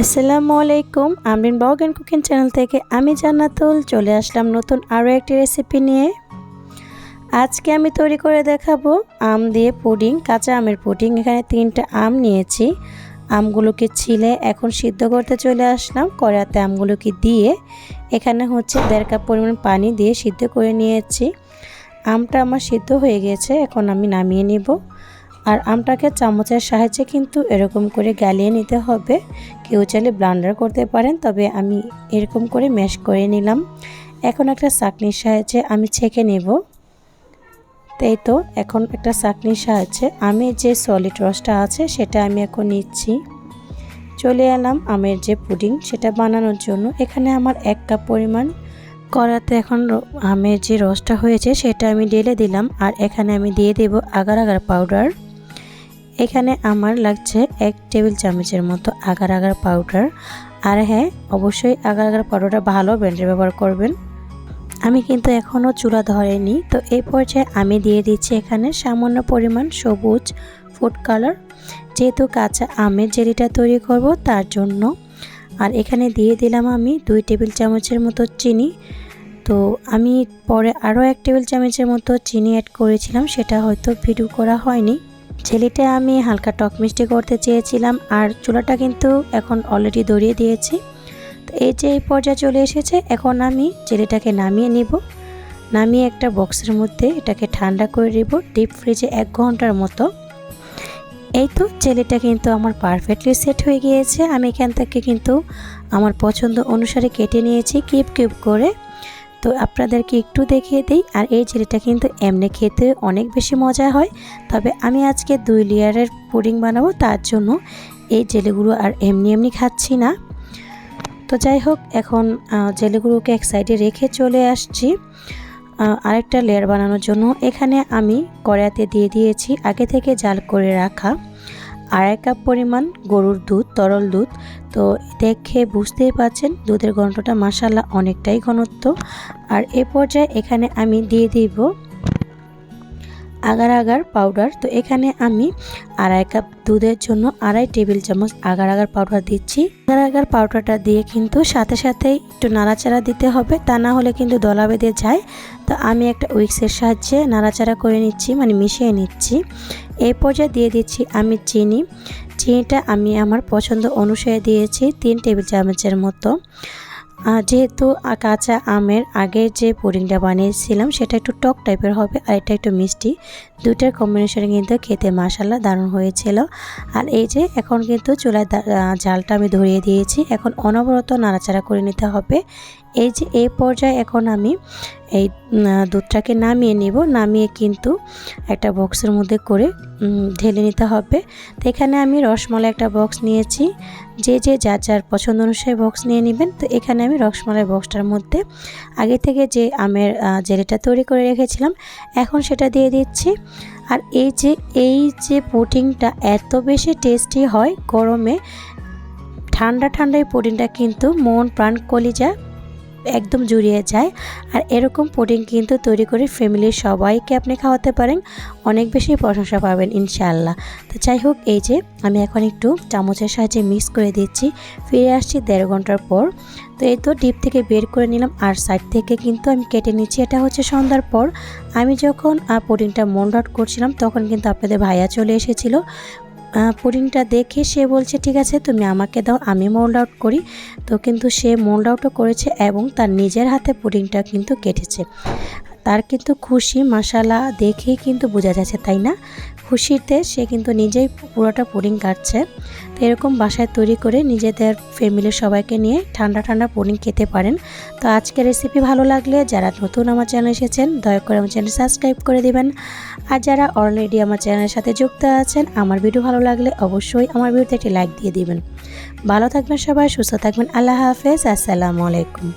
আসসালামু আলাইকুম, Amrin blog and cooking channel থেকে আমি জান্নাতুল চলে আসলাম নতুন আরও একটি রেসিপি নিয়ে। আজকে আমি তৈরি করে দেখাবো আম দিয়ে পুডিং, কাঁচা আমের পুডিং। এখানে তিনটা আম নিয়েছি। আমগুলোকে ছিলে এখন সিদ্ধ করতে চলে আসলাম। কড়াতে আমগুলোকে দিয়ে এখানে হচ্ছে দেড় কাপ পরিমাণ পানি দিয়ে সিদ্ধ করে নিয়েছি। আমটা আমার সিদ্ধ হয়ে গেছে, এখন আমি নামিয়ে নিব। আর আমটাকে চামচের সাহায্যে কিন্তু এরকম করে গালিয়ে নিতে হবে। কেউ চাইলে ব্লান্ডার করতে পারেন, তবে আমি এরকম করে ম্যাশ করে নিলাম। এখন একটা চাকনির সাহায্যে আমি ছেঁকে নেব। তাই তো, এখন একটা চাকনির সাহায্যে আমি যে সলিড রসটা আছে সেটা আমি এখন নিচ্ছি। চলে এলাম আমের যে পুডিং, সেটা বানানোর জন্য। এখানে আমার এক কাপ পরিমাণ কড়াতে এখন আমের যে রসটা হয়েছে সেটা আমি ঢেলে দিলাম। আর এখানে আমি দিয়ে দেব আগার আগার পাউডার এখানে আমার লাগছে এক টেবিল চামচের মতো আগার আগার পাউডার। আর হ্যাঁ অবশ্যই আগার আগার পাউডারটা ভালো ব্র্যান্ডের ব্যবহার করবেন। আমি কিন্তু এখনও চুলা ধরেনি। তো এই পর্যায়ে আমি দিয়ে দিচ্ছি এখানে সামান্য পরিমাণ সবুজ ফুড কালার। যেহেতু কাঁচা আমের জেলিটা তৈরি করব, তার জন্য। আর এখানে দিয়ে দিলাম আমি দুই টেবিল চামচের মতো চিনি। তো আমি পরে আরও এক টেবিল চামচের মতো চিনি অ্যাড করেছিলাম, সেটা হয়তো ভিডিও করা হয়নি। ছেলেটা আমি হালকা টক মিষ্টি করতে চেয়েছিলাম আর চুলাটা কিন্তু এখন অলরেডি দড়িয়ে দিয়েছি। তো এই যে এই পর্যায়ে চলে এসেছে, এখন আমি জেলিটাকে নামিয়ে নিব। নামিয়ে একটা বক্সের মধ্যে এটাকে ঠান্ডা করে দিব ডিপ ফ্রিজে এক ঘণ্টার মতো। এই তো জেলিটা কিন্তু আমার পারফেক্টলি সেট হয়ে গিয়েছে। আমি এখান থেকে কিন্তু আমার পছন্দ অনুসারে কেটে নিয়েছি কিউব কিউব করে। তো আপনাদেরকে একটু দেখিয়ে দিই, আর এই জেলিটা কিন্তু এমনি খেতে অনেক বেশি মজা হয়। তবে আমি আজকে দুই লেয়ারের পুডিং বানাবো, তার জন্য এই জেলিগুলো আর এমনি এমনি খাচ্ছি না। তো যাই হোক, এখন জেলিগুলোকে এক সাইডে রেখে চলে আসছি। আরেকটা লেয়ার বানানোর জন্য। এখানে আমি কড়াতে দিয়ে দিয়েছি আগে থেকে জাল করে রাখা আড়াই কাপ পরিমাণ গরুর দুধ, তরল দুধ। তো দেখে বুঝতেই পারছেন, দুধের ঘনটা মাসাল্লা অনেকটাই ঘনত্ব। আর এ পর্যায়ে এখানে আমি দিয়ে দিব আগার আগার পাউডার তো এখানে আমি আড়াই কাপ দুধের জন্য আড়াই টেবিল চামচ আগার আগার পাউডার দিচ্ছি। আগার আগার পাউডারটা দিয়ে কিন্তু সাথে সাথে একটু নাড়াচাড়া দিতে হবে, তা না হলে কিন্তু দলা বেঁধে যায়। তো আমি একটা উইক্সের সাহায্যে নাড়াচাড়া করে নিচ্ছি মানে মিশিয়ে নিচ্ছি। এই পর্যায়ে দিয়ে দিচ্ছি আমি চিনি। চিনিটা আমি আমার পছন্দ অনুসারে দিয়েছি তিন টেবিল চামচের মতো। যেহেতু কাঁচা আমের আগের যে পুডিংটা বানিয়েছিলাম, সেটা একটু টক টাইপের হবে, আর এটা একটু মিষ্টি। দুটার কম্বিনেশনে কিন্তু খেতে মাসাল্লা দারুণ হয়েছিল। আর এই যে এখন কিন্তু চুলার জালটা আমি ধরিয়ে দিয়েছি। এখন অনবরত নাড়াচাড়া করে নিতে হবে। এই যে এই পর্যায়ে এখন আমি এই দুধটাকে নামিয়ে নিব। নামিয়ে কিন্তু একটা বক্সের মধ্যে করে ঢেলে নিতে হবে। তো এখানে আমি রসমালাই একটা বক্স নিয়েছি। যে যে যার যার পছন্দ অনুসারে বক্স নিয়ে নেবেন। তো এখানে আমি রসমালাই বক্সটার মধ্যে আগে থেকে যে আমের জেলেটা তৈরি করে রেখেছিলাম, এখন সেটা দিয়ে দিচ্ছি। আর এই যে এই যে পুডিংটা এত বেশি টেস্টি হয় গরমে, ঠান্ডা ঠান্ডা এই পুডিংটা কিন্তু মন প্রাণ কলিজা। একদম জুড়িয়ে যায়। আর এরকম পুডিং কিন্তু তৈরি করে ফ্যামিলির সবাইকে আপনি খাওয়াতে পারেন। অনেক বেশি প্রশংসা পাবেন, ইনশাআল্লাহ। তো যাই হোক, এই যে আমি এখন একটু চামচের সাহায্যে মিক্স করে দিচ্ছি। ফিরে আসছি দেড় ঘণ্টার পর। তো এই তো ডিপ থেকে বের করে নিলাম। আর সাইড থেকে কিন্তু আমি কেটে নিচ্ছি। এটা হচ্ছে সন্ধ্যার পর। আমি যখন পুডিংটা আউট করছিলাম, তখন কিন্তু আপনাদের ভাইয়া চলে এসেছিল। পুডিংটা দেখে সে বলছে, ঠিক আছে, তুমি আমাকে দাও, আমি মোল্ড আউট করি। তো কিন্তু সে মোল্ড আউটও করেছে এবং তার নিজের হাতে পুডিংটা কিন্তু কেটেছে। তার কিন্তু খুশি মশালা দেখেই কিন্তু বোঝা যাচ্ছে, তাই না? খুশিতে সে কিন্তু নিজেই পুরোটা পুডিং কাটছে। তো এরকম বাসায় তৈরি করে নিজেদের ফ্যামিলির সবাইকে নিয়ে ঠান্ডা ঠান্ডা পুডিং খেতে পারেন। তো আজকের রেসিপি ভালো লাগলে যারা নতুন আমার চ্যানেল এসেছেন, দয়া করে আমার চ্যানেল সাবস্ক্রাইব করে দিবেন। আর যারা অলরেডি আমার চ্যানেলের সাথে যুক্ত আছেন, আমার ভিডিও ভালো লাগলে অবশ্যই আমার ভিডিওতে একটি লাইক দিয়ে দিবেন। ভালো থাকবেন সবাই, সুস্থ থাকবেন, আল্লাহ হাফেজ, আসসালামু আলাইকুম।